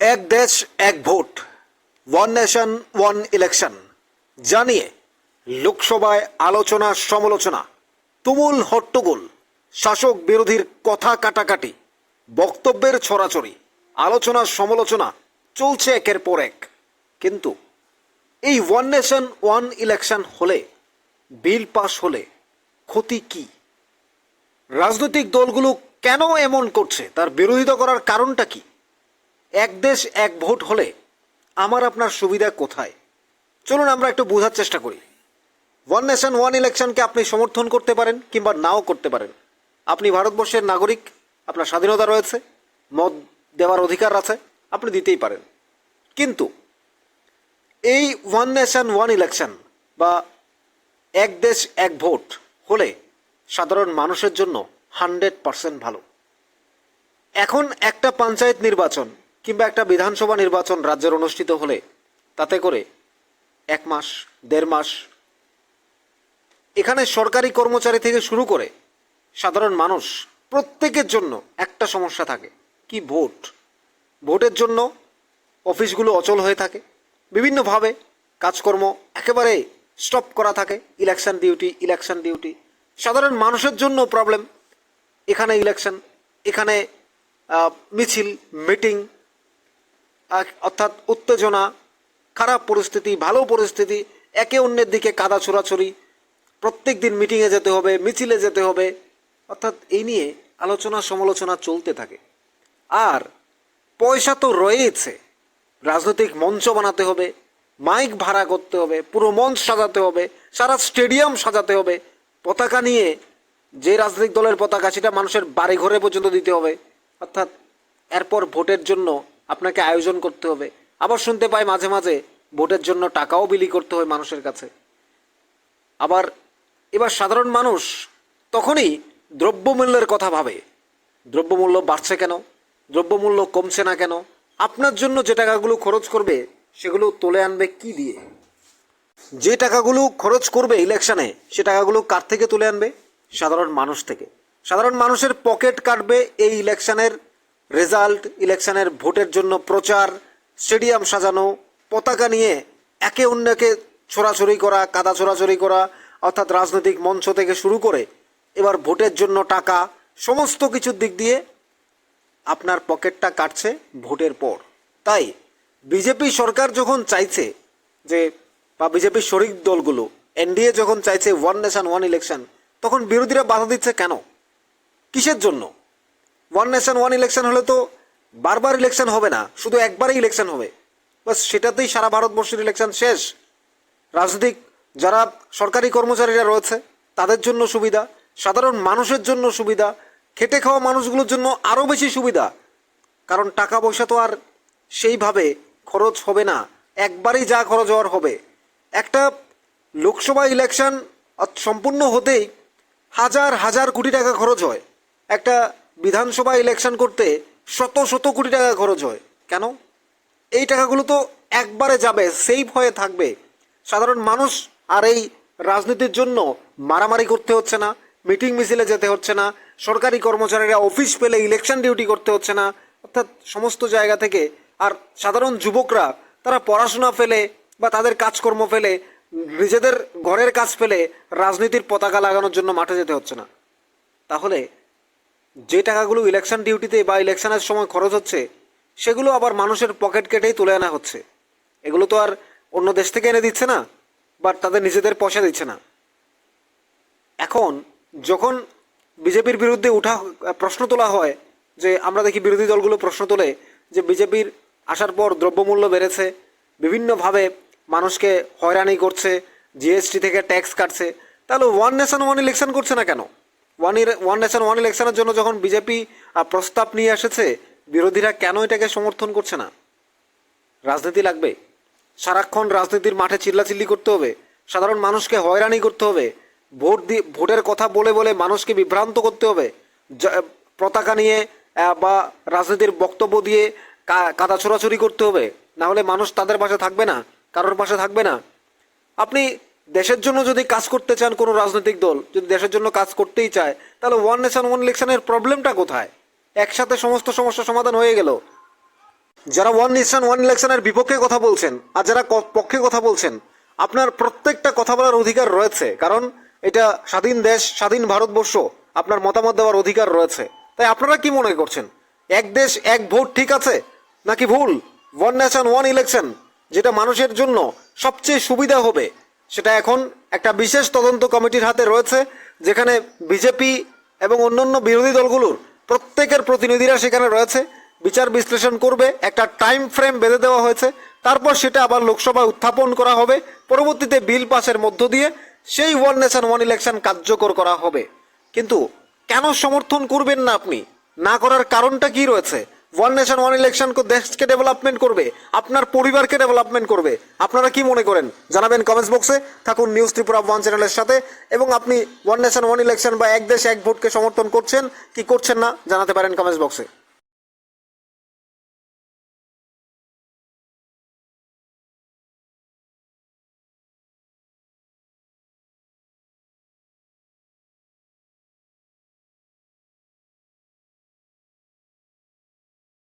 এক দেশ, এক vote one nation one election জানিয়ে লোকসভায় আলোচনা, সমালোচনা। তুমুল হট্টগোল, শাসক বিরোধীর কথা কাটাকাটি, বক্তব্যের ছড়াছড়ি, আলোচনা, সমালোচনা চলছে একের পর এক। কিন্তু এই ওয়ান নেশন ওয়ান ইলেকশন হলে, বিল পাস হলে ক্ষতি কি? রাজনৈতিক দলগুলো কেন এমন করছে? তার বিরোধিতা করার কারণটা কি? এক দেশ, এক ভোট হলে আমার আপনার সুবিধা কোথায়? চলুন আমরা একটু বোঝার চেষ্টা করি। ওয়ান নেশন ওয়ান ইলেকশনকে আপনি সমর্থন করতে পারেন কিংবা নাও করতে পারেন। আপনি ভারতবর্ষের নাগরিক, আপনার স্বাধীনতা রয়েছে, মত দেওয়ার অধিকার আছে, আপনি দিতেই পারেন। কিন্তু এই ওয়ান নেশন ওয়ান ইলেকশন বা এক দেশ, এক ভোট হলে সাধারণ মানুষের জন্য হান্ড্রেড পার্সেন্ট ভালো। এখন একটা পঞ্চায়েত নির্বাচন কিংবা একটা বিধানসভা নির্বাচন রাজ্যের অনুষ্ঠিত হলে, তাতে করে এক মাস, দেড় মাস, এখানে সরকারি কর্মচারী থেকে শুরু করে সাধারণ মানুষ, প্রত্যেকের জন্য একটা সমস্যা থাকে, কি ভোট? ভোটের জন্য অফিসগুলো অচল হয়ে থাকে, বিভিন্নভাবে কাজকর্ম একেবারে স্টপ করা থাকে, ইলেকশন ডিউটি ইলেকশন ডিউটি, সাধারণ মানুষের জন্য প্রবলেম এখানে ইলেকশন, এখানে মিছিল, মিটিং অর্থাৎ উত্তেজনা, খারাপ পরিস্থিতি, ভালো পরিস্থিতি, একে অন্যের দিকে কাদা ছোড়াছড়ি প্রত্যেক দিন মিটিংয়ে যেতে হবে, মিছিলে যেতে হবে, অর্থাৎ এই নিয়ে আলোচনা সমালোচনা চলতে থাকে। আর পয়সা তো রয়েছে রাজনৈতিক মঞ্চ বানাতে হবে, মাইক ভাড়া করতে হবে, পুরো মঞ্চ সাজাতে হবে, সারা স্টেডিয়াম সাজাতে হবে, পতাকা নিয়ে যে রাজনৈতিক দলের পতাকা, সেটা মানুষের বাড়ি ঘরে পর্যন্ত দিতে হবে, অর্থাৎ এরপর ভোটের জন্য আপনাকে আয়োজন করতে হবে। আবার শুনতে পাই মাঝে মাঝে ভোটের জন্য টাকাও বিলি করতে হয় মানুষের কাছে। আবার এবার সাধারণ মানুষ তখনই দ্রব্যমূল্যের কথা ভাবে। দ্রব্যমূল্য বাড়ছে কেন? দ্রব্যমূল্য কমছে না কেন? আপনার জন্য যে টাকাগুলো খরচ করবে, সেগুলো তুলে আনবে কি দিয়ে? যে টাকাগুলো খরচ করবে ইলেকশনে, সে টাকাগুলো কার থেকে তুলে আনবে? সাধারণ মানুষ থেকে। সাধারণ মানুষের পকেট কাটবে এই ইলেকশনের রেজাল্ট ইলেকশনের ভোটের জন্য প্রচার, স্টেডিয়াম সাজানো, পতাকা নিয়ে একে অন্যকে ছোড়াছড়ি করা, কাদা ছোড়াছড়ি করা, অর্থাৎ রাজনৈতিক মঞ্চ থেকে শুরু করে এবার ভোটের জন্য টাকা, সমস্ত কিছুর দিক দিয়ে আপনার পকেটটা কাটছে ভোটের পর। তাই বিজেপি সরকার যখন চাইছে যে, বা বিজেপির শরিক দলগুলো, এনডিএ যখন চাইছে ওয়ান নেশন, ওয়ান ইলেকশন, তখন বিরোধীরা বাধা দিচ্ছে কেন? কিসের জন্য? ওয়ান নেশন ওয়ান ইলেকশন হলে তো বারবার ইলেকশন হবে না, শুধু একবারই ইলেকশন হবে। বাস সেটাতেই সারা ভারতবর্ষের ইলেকশন শেষ। রাজনৈতিক যারা সরকারি কর্মচারীরা রয়েছে, তাদের জন্য সুবিধা, সাধারণ মানুষের জন্য সুবিধা, খেটে খাওয়া মানুষগুলোর জন্য আরও বেশি সুবিধা। কারণ টাকা পয়সা তো আর সেইভাবে খরচ হবে না, একবারই যা খরচ হওয়ার হবে। একটা লোকসভা ইলেকশন সম্পূর্ণ হতেই হাজার হাজার কোটি টাকা খরচ হয়। একটা বিধানসভা ইলেকশন করতে শত শত কোটি টাকা খরচ হয়। কেন? এই টাকাগুলো তো একবারে যাবে সেফ হয়ে থাকবে। সাধারণ মানুষ আর এই রাজনীতির জন্য মারামারি করতে হচ্ছে না, মিটিং মিছিলে যেতে হচ্ছে না, সরকারি কর্মচারীরা অফিস পেলে ইলেকশন ডিউটি করতে হচ্ছে না, অর্থাৎ সমস্ত জায়গা থেকে। আর সাধারণ যুবকরা, তারা পড়াশোনা ফেলে বা তাদের কাজকর্ম ফেলে, নিজেদের ঘরের কাজ ফেলে রাজনীতির পতাকা লাগানোর জন্য মাঠে যেতে হচ্ছে না। তাহলে যে টাকাগুলো ইলেকশন ডিউটিতে বা ইলেকশনের সময় খরচ হচ্ছে, সেগুলো আবার মানুষের পকেট কেটেই তুলে আনা হচ্ছে। এগুলো তো আর অন্য দেশ থেকে এনে দিচ্ছে না, বা তাদের নিজেদের পয়সা দিচ্ছে না। এখন যখন বিজেপির বিরুদ্ধে উঠা, প্রশ্ন তোলা হয়, যে আমরা দেখি বিরোধী দলগুলো প্রশ্ন তোলে, যে বিজেপির আসার পর দ্রব্যমূল্য বেড়েছে, বিভিন্নভাবে মানুষকে হয়রানি করছে জিএসটি থেকে ট্যাক্স কাটছে, তাহলে ওয়ান নেশন ওয়ান ইলেকশন করছে না কেন? ওয়ান ওয়ান নেশন ওয়ান ইলেকশনের জন্য যখন বিজেপি প্রস্তাব নিয়ে এসেছে, বিরোধীরা কেন এটাকে সমর্থন করছে না? রাজনীতি লাগবে। সারাক্ষণ রাজনীতির মাঠে চিল্লাচিল্লি করতে হবে। সাধারণ মানুষকে হয়রানি করতে হবে। ভোট দিয়ে ভোটের কথা বলে বলে মানুষকে বিভ্রান্ত করতে হবে। পতাকা নিয়ে বা রাজনীতির বক্তব্য দিয়ে কাদা ছোড়াছড়ি করতে হবে। না হলে মানুষ তাদের পাশে থাকবে না, কারোর পাশে থাকবে না। আপনি দেশের জন্য যদি কাজ করতে চান কোনো রাজনৈতিক দল, যদি দেশের জন্য কাজ করতেই চায়, তাহলে ওয়ান নেশন ওয়ান ইলেকশনের প্রবলেমটা কোথায়? একসাথে সমস্ত সমস্যার সমাধান হয়ে গেল। যারা ওয়ান নেশন ওয়ান ইলেকশনের বিপক্ষে কথা বলছেন আর যারা পক্ষে কথা বলছেন, আপনার প্রত্যেকটা কথা বলার অধিকার রয়েছে, কারণ এটা স্বাধীন দেশ, স্বাধীন ভারতবর্ষ, আপনার মতামত দেওয়ার অধিকার রয়েছে। তাই আপনারা কি মনে করছেন? এক দেশ, এক ভোট ঠিক আছে? নাকি ভুল? ওয়ান নেশন ওয়ান ইলেকশন যেটা মানুষের জন্য সবচেয়ে সুবিধা হবে। সেটা এখন একটা বিশেষ তদন্ত কমিটির হাতে রয়েছে, যেখানে বিজেপি এবং অন্যান্য বিরোধী দলগুলোর প্রত্যেকের প্রতিনিধিরা সেখানে রয়েছে, বিচার বিশ্লেষণ করবে, একটা টাইম ফ্রেম বেঁধে দেওয়া হয়েছে, তারপর সেটা আবার লোকসভায় উত্থাপন করা হবে, পরবর্তীতে বিল পাসের মধ্য দিয়ে সেই ওয়ান নেশন ওয়ান ইলেকশন কার্যকর করা হবে। কিন্তু কেন সমর্থন করবেন না আপনি? না করার কারণটা কি রয়েছে? ওয়ান নেশন ওয়ান ইলেকশন দেশকে ডেভেলপমেন্ট করবে, আপনার পরিবারকে ডেভেলপমেন্ট করবে। আপনারা কি মনে করেন? জানাবেন কমেন্টস বক্সে থাকুন নিউজ ত্রিপুরা ওয়ান চ্যানেলের সাথে। এবং আপনি ওয়ান নেশন ওয়ান ইলেকশন বা এক দেশ এক ভোটকে সমর্থন করছেন, কি করছেন না, জানাতে পারেন কমেন্টস বক্সে